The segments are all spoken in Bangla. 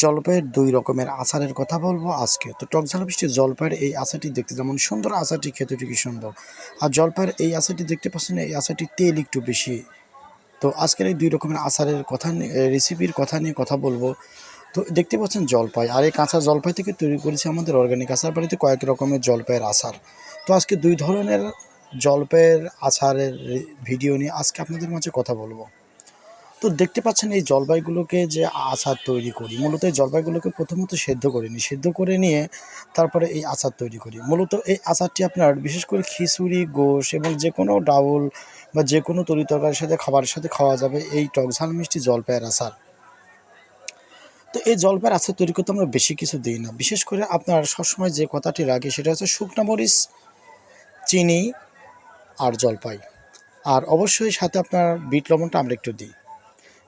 জলপাইয়ের দুই রকমের আচারের কথা বলব আজকে। তো টক ঝাল মিষ্টি জলপাইয়ের এই আচারটি দেখতে যেমন সুন্দর, আচারটি খেতে ঠিকই সুন্দর। আর জলপাইয়ের এই আচারটি দেখতে পাচ্ছেন, এই আচারটির তেল একটু বেশি। তো আজকের এই দুই রকমের আচারের কথা রেসিপির কথা নিয়ে কথা বলব। তো দেখতে পাচ্ছেন জলপাই, আর এই কাঁচা জলপাই থেকে তৈরি করেছে আমাদের অর্গানিক আচার, বাড়িতে কয়েক রকমের জলপাইয়ের আচার। তো আজকে দুই ধরনের জলপাইয়ের আচারের ভিডিও নিয়ে আজকে আপনাদের মাঝে কথা বলব। তো দেখতে পাচ্ছেন এই জলপাইগুলোকে যে আচার তৈরি করি, মূলত এই জলপাইগুলোকে প্রথমত সেদ্ধ করে নিই। সেদ্ধ করে নিয়ে তারপরে এই আচার তৈরি করি। মূলত এই আচারটি আপনার বিশেষ করে খিচুড়ি, গোশ এবং যে কোনো ডাউল বা যে কোনো তরি তরকারির সাথে খাবারের সাথে খাওয়া যাবে এই টক ঝাল মিষ্টি জলপাইয়ের আচার। তো এই জলপাইয়ের আচার তৈরি করতে আমরা বেশি কিছু দিই না। বিশেষ করে আপনার সবসময় যে কথাটি রাখি সেটা হচ্ছে শুকনা মরিচ, চিনি আর জলপাই। আর অবশ্যই সাথে আপনার বিট লবণটা আমরা একটু দিই।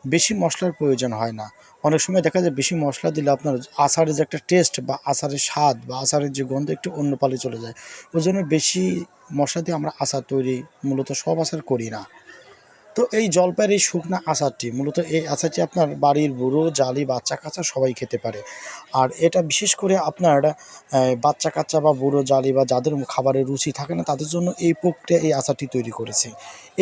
বেশি মশলার প্রয়োজন হয় না। অনেক সময় দেখা যায় বেশি মশলা দিলে আপনার আচারের যে একটা টেস্ট বা আচারের স্বাদ বা আচারের যে গন্ধ একটু অন্য পালে চলে যায়। ওই জন্য বেশি মশলা দিয়ে আমরা আচার তৈরি, মূলত সব আচার করি না। তো এই জলপাইয়ের এই শুকনা আচারটি, মূলত এই আচারটি আপনার বাড়ির বুড়ো, জালি বাচ্চা কাচ্চা সবাই খেতে পারে। আর এটা বিশেষ করে আপনার বাচ্চা কাচ্চা বা বুড়ো, জালি বা যাদের খাবারের রুচি থাকে না, তাদের জন্য এই প্রক্রিয়া এই আচারটি তৈরি করেছি।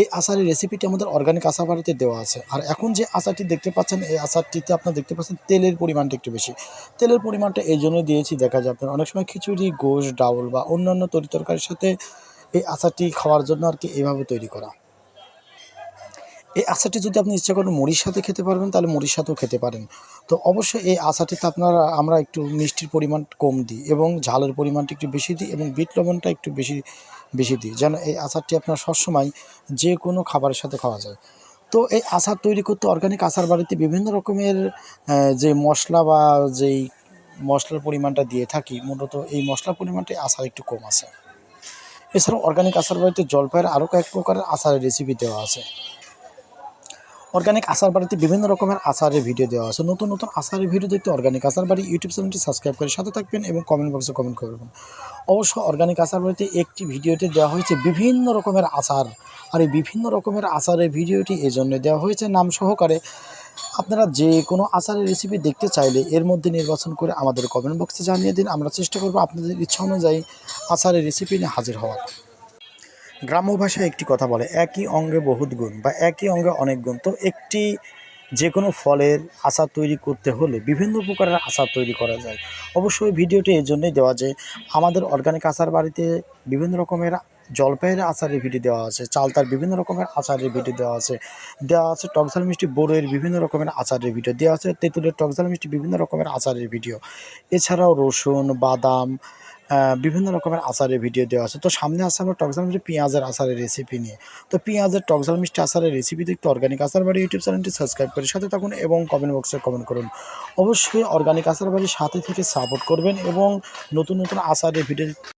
এই আচারের রেসিপিটি আমাদের অর্গানিক আচার বাড়িতে দেওয়া আছে। আর এখন যে আচারটি দেখতে পাচ্ছেন, এই আচারটিতে আপনার দেখতে পাচ্ছেন তেলের পরিমাণটা একটু বেশি। তেলের পরিমাণটা এই জন্য দিয়েছি, দেখা যায় আপনার অনেক সময় খিচুড়ি, গোশ, ডাউল বা অন্যান্য তরি তরকারির সাথে এই আচারটি খাওয়ার জন্য আর কি এইভাবে তৈরি করা। এই আচারটি যদি আপনি ইচ্ছা করেন মুড়ির সাথে খেতে পারবেন, তাহলে মুড়ির সাথেও খেতে পারেন। তো অবশ্যই এই আচারটিতে আপনারা, আমরা একটু মিষ্টির পরিমাণ কম দিই এবং ঝালের পরিমাণটা একটু বেশি দিই এবং বিট লবণটা একটু বেশি বেশি দিই যেন এই আচারটি আপনার সবসময় যে কোনো খাবারের সাথে খাওয়া যায়। তো এই আচার তৈরি করতে অর্গানিক আচার বাড়িতে বিভিন্ন রকমের যে মশলা বা যেই মশলার পরিমাণটা দিয়ে থাকি, মূলত এই মশলার পরিমাণটা আচার একটু কম আছে। এছাড়াও অর্গানিক আচার বাড়িতে জলপাইয়ের আরও কয়েক প্রকারের আচারের রেসিপি দেওয়া আছে। অর্গানিক আচার বাড়িতে বিভিন্ন রকমের আচারের ভিডিও দেওয়া আছে। নতুন নতুন আচারের ভিডিও দেখতে অর্গানিক আচার বাড়ি ইউটিউব চ্যানেলটি সাবস্ক্রাইব করে সাথে থাকবেন এবং কমেন্ট বক্সে কমেন্ট করবেন। অবশ্য অর্গানিক আচার বাড়িতে একটি ভিডিওতে দেওয়া হয়েছে বিভিন্ন রকমের আচার। আর এই বিভিন্ন রকমের আচারের ভিডিওটি এই জন্য দেওয়া হয়েছে। নাম সহকারে আপনারা যে কোনো আচারের রেসিপি দেখতে চাইলে এর মধ্যে নির্বাচন করে আমাদের কমেন্ট বক্সে জানিয়ে দিন। আমরা চেষ্টা করব আপনাদের ইচ্ছা অনুযায়ী আচারের রেসিপি নিয়ে হাজির হওয়ার। গ্রাম্য ভাষায় একটি কথা বলে, একই অঙ্গে বহুত গুণ বা একই অঙ্গে অনেক গুণ। তো একটি যে কোনো ফলের আচার তৈরি করতে হলে বিভিন্ন প্রকারের আচার তৈরি করা যায়। অবশ্যই ভিডিওটি এই জন্যই দেওয়া যে, আমাদের অর্গানিক আচার বাড়িতে বিভিন্ন রকমের জলপাইয়ের আচারের ভিডিও দেওয়া আছে, চালতার বিভিন্ন রকমের আচারের ভিডিও দেওয়া আছে দেওয়া আছে টকঝাল মিষ্টি বড়ের বিভিন্ন রকমের আচারের ভিডিও দেওয়া আছে তেঁতুলের টকঝাল মিষ্টি, বিভিন্ন রকমের আচারের ভিডিও এছাড়াও রসুন, বাদাম বিভিন্ন রকমের আচারের ভিডিও দেওয়া আছে। তো সামনে আসছে আমরা টকঝাল মিষ্টি, পেঁয়াজের আচারের রেসিপি নিয়ে। তো পেঁয়াজের টকঝাল মিষ্টি আচারের রেসিপি দেখতে অর্গানিক আচার বাড়ি ইউটিউব চ্যানেলটি সাবস্ক্রাইব করে সাথে থাকুন এবং কমেন্ট বক্সে কমেন্ট করুন। অবশ্যই অর্গানিক আচার বাড়ির সাথে থেকে সাপোর্ট করবেন এবং নতুন নতুন আচারের ভিডিও